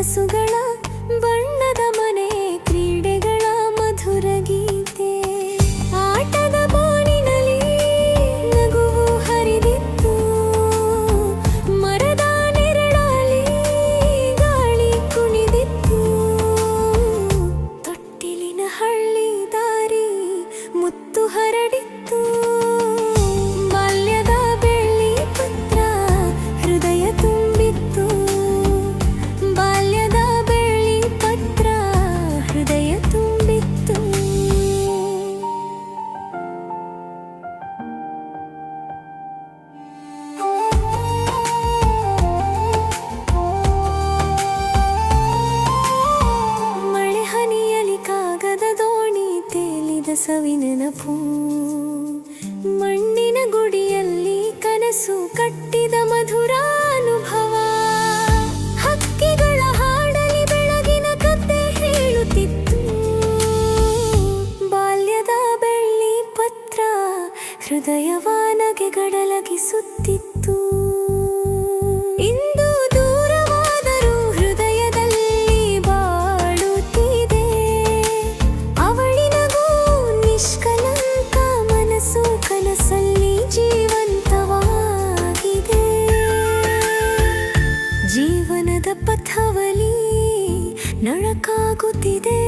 മനസ്സുകളാ ಕನಸವಿನೆನಪು ಮಣ್ಣಿನ ಗುಡಿಯಲ್ಲಿ ಕನಸು ಕಟ್ಟಿದ ಮಧುರ ಅನುಭವ ಹಕ್ಕಿಗಳ ಹಾಡಲಿ ಬೆಳಗಿನ ಕತೆ ಹೇಳುತ್ತಿತ್ತು. ಬಾಲ್ಯದ ಬೆಳ್ಳಿ ಪತ್ರ ಹೃದಯವಾನಗೆ ಗಡಲಗಿಸುತ್ತಿತ್ತು. ನಳಕಾಗುತ್ತಿದೆ